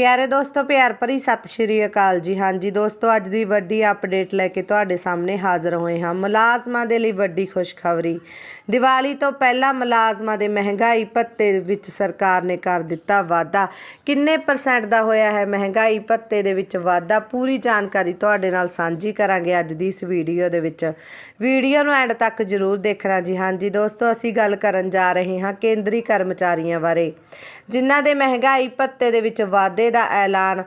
ਪਿਆਰੇ ਦੋਸਤੋ, ਪਿਆਰ ਭਰੀ ਸਤਿ ਸ਼੍ਰੀ ਅਕਾਲ ਜੀ। ਹਾਂਜੀ ਦੋਸਤੋ, ਅੱਜ ਦੀ ਵੱਡੀ ਅਪਡੇਟ ਲੈ ਕੇ ਤੁਹਾਡੇ ਸਾਹਮਣੇ ਹਾਜ਼ਰ ਹੋਏ ਹਾਂ। ਮੁਲਾਜ਼ਮਾਂ ਦੇ ਲਈ ਵੱਡੀ ਖੁਸ਼ਖਬਰੀ। ਦੀਵਾਲੀ ਤੋਂ ਪਹਿਲਾਂ ਮੁਲਾਜ਼ਮਾਂ ਦੇ ਮਹਿੰਗਾਈ ਭੱਤੇ ਵਿੱਚ ਸਰਕਾਰ ਨੇ ਕਰ ਦਿੱਤਾ ਵਾਅਦਾ। ਕਿੰਨੇ ਪਰਸੈਂਟ ਦਾ ਹੋਇਆ ਹੈ ਮਹਿੰਗਾਈ ਭੱਤੇ ਦੇ ਵਿੱਚ ਵਾਅਦਾ? ਪੂਰੀ ਜਾਣਕਾਰੀ ਤੁਹਾਡੇ ਨਾਲ ਸਾਂਝੀ ਕਰਾਂਗੇ ਅੱਜ ਦੀ ਇਸ ਵੀਡੀਓ ਦੇ ਵਿੱਚ। ਵੀਡੀਓ ਨੂੰ ਐਂਡ ਤੱਕ ਜ਼ਰੂਰ ਦੇਖਣਾ ਜੀ। ਹਾਂਜੀ ਦੋਸਤੋ, ਅਸੀਂ ਗੱਲ ਕਰਨ ਜਾ ਰਹੇ ਹਾਂ ਕੇਂਦਰੀ ਕਰਮਚਾਰੀਆਂ ਬਾਰੇ। ਜਿਨ੍ਹਾਂ ਦੇ ਮਹਿੰਗਾਈ ਭੱਤੇ ਦੇ ਵਿੱਚ ਵਾਧੇ ਦਾ ਐਲਾਨ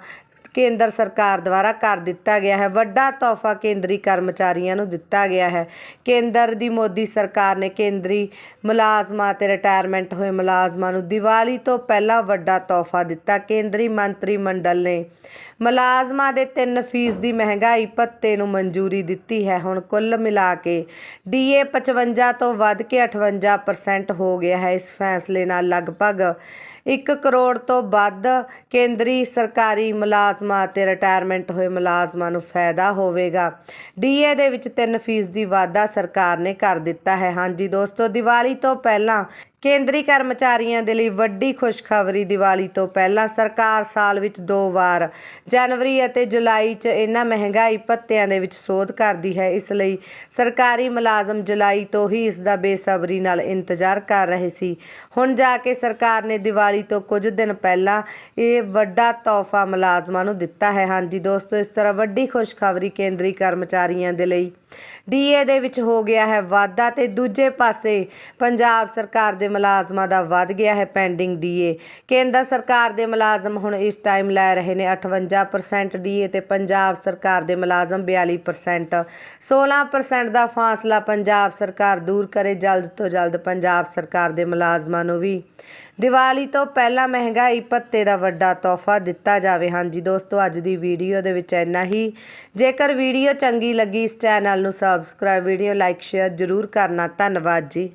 ਕੇਂਦਰ ਸਰਕਾਰ ਦੁਆਰਾ ਕਰ ਦਿੱਤਾ ਗਿਆ ਹੈ, ਵੱਡਾ ਤੋਹਫਾ ਕੇਂਦਰੀ ਕਰਮਚਾਰੀਆਂ ਨੂੰ ਦਿੱਤਾ ਗਿਆ ਹੈ। ਕੇਂਦਰ ਦੀ ਮੋਦੀ ਸਰਕਾਰ ਨੇ ਕੇਂਦਰੀ ਮੁਲਾਜ਼ਮਾਂ ਤੇ ਰਿਟਾਇਰਮੈਂਟ ਹੋਏ ਮੁਲਾਜ਼ਮਾਂ ਨੂੰ ਦੀਵਾਲੀ ਤੋਂ ਪਹਿਲਾਂ ਵੱਡਾ ਤੋਹਫਾ ਦਿੱਤਾ। ਕੇਂਦਰੀ ਮੰਤਰੀ ਮੰਡਲ ਨੇ ਮੁਲਾਜ਼ਮਾਂ ਦੇ 3% ਦੀ ਮਹਿੰਗਾਈ ਭੱਤੇ ਨੂੰ ਮਨਜ਼ੂਰੀ ਦਿੱਤੀ ਹੈ। ਹੁਣ ਕੁੱਲ ਮਿਲਾ ਕੇ ਡੀਏ 55 ਤੋਂ ਵੱਧ ਕੇ 58% ਹੋ ਗਿਆ ਹੈ। ਇਸ ਫੈਸਲੇ ਨਾਲ ਲਗਭਗ 1 ਕਰੋੜ ਤੋਂ ਵੱਧ ਕੇਂਦਰੀ ਸਰਕਾਰੀ ਮੁਲਾਜ਼ਮਾਂ ਅਤੇ ਰਿਟਾਇਰਮੈਂਟ ਹੋਏ ਮੁਲਾਜ਼ਮਾਂ ਨੂੰ ਫਾਇਦਾ ਹੋਵੇਗਾ। ਡੀਏ ਦੇ ਵਿੱਚ 3% ਦੀ ਵਾਧਾ ਸਰਕਾਰ ਨੇ ਕਰ ਦਿੱਤਾ ਹੈ। ਹਾਂਜੀ ਦੋਸਤੋ, ਦੀਵਾਲੀ ਤੋਂ ਪਹਿਲਾਂ ਕੇਂਦਰੀ ਕਰਮਚਾਰੀਆਂ ਦੇ ਲਈ ਵੱਡੀ ਖੁਸ਼ਖਬਰੀ ਦੀਵਾਲੀ ਤੋਂ ਪਹਿਲਾਂ ਸਰਕਾਰ ਸਾਲ ਵਿੱਚ ਦੋ ਵਾਰ ਜਨਵਰੀ ਅਤੇ ਜੁਲਾਈ 'ਚ ਇਹਨਾਂ ਮਹਿੰਗਾਈ ਭੱਤਿਆਂ ਦੇ ਵਿੱਚ ਸੋਧ ਕਰਦੀ ਹੈ, ਇਸ ਲਈ ਸਰਕਾਰੀ ਮੁਲਾਜ਼ਮ ਜੁਲਾਈ ਤੋਂ ਹੀ ਇਸ ਦਾ ਬੇਸਬਰੀ ਨਾਲ ਇੰਤਜ਼ਾਰ ਕਰ ਰਹੇ ਸੀ। ਹੁਣ ਜਾ ਕੇ ਸਰਕਾਰ ਨੇ ਦੀਵਾਲੀ ਤੋਂ ਕੁਝ ਦਿਨ ਪਹਿਲਾਂ ਇਹ ਵੱਡਾ ਤੋਹਫਾ ਮੁਲਾਜ਼ਮਾਂ ਨੂੰ ਦਿੱਤਾ ਹੈ। ਹਾਂਜੀ ਦੋਸਤੋ, ਇਸ ਤਰ੍ਹਾਂ ਵੱਡੀ ਖੁਸ਼ਖਬਰੀ ਕੇਂਦਰੀ ਕਰਮਚਾਰੀਆਂ ਦੇ ਲਈ ਡੀਏ ਦੇ ਵਿੱਚ ਹੋ ਗਿਆ ਹੈ ਵਾਧਾ ਤੇ ਦੂਜੇ ਪਾਸੇ ਪੰਜਾਬ ਸਰਕਾਰ ਦੇ ਮੁਲਾਜ਼ਮਾਂ ਦਾ ਵੱਧ ਗਿਆ ਹੈ ਪੈਂਡਿੰਗ ਡੀਏ। ਕੇਂਦਰ ਸਰਕਾਰ ਦੇ ਮੁਲਾਜ਼ਮ ਹੁਣ ਇਸ ਟਾਈਮ ਲੈ ਰਹੇ ਨੇ 58% ਡੀਏ ਤੇ ਪੰਜਾਬ ਸਰਕਾਰ ਦੇ ਮੁਲਾਜ਼ਮ 42% 16% ਦਾ ਫਾਸਲਾ ਪੰਜਾਬ ਸਰਕਾਰ ਦੂਰ ਕਰੇ ਜਲਦ ਤੋਂ ਜਲਦ ਪੰਜਾਬ ਸਰਕਾਰ ਦੇ ਮੁਲਾਜ਼ਮਾਂ ਨੂੰ ਵੀ। ਦੀਵਾਲੀ ਤੋਂ ਪਹਿਲਾਂ ਮਹਿੰਗਾਈ ਭੱਤੇ ਦਾ ਵੱਡਾ ਤੋਹਫਾ ਦਿੱਤਾ ਜਾਵੇ। ਹਾਂਜੀ ਦੋਸਤੋ, ਅੱਜ ਦੀ ਵੀਡੀਓ ਦੇ ਵਿੱਚ ਇੰਨਾ ਹੀ। ਜੇਕਰ ਵੀਡੀਓ ਚੰਗੀ ਲੱਗੀ ਇਸ ਚੈਨਲ ਨੂੰ ਸਬਸਕ੍ਰਾਈਬ ਵੀਡੀਓ ਲਾਈਕ ਸ਼ੇਅਰ ਜ਼ਰੂਰ ਕਰਨਾ। ਧੰਨਵਾਦ ਜੀ।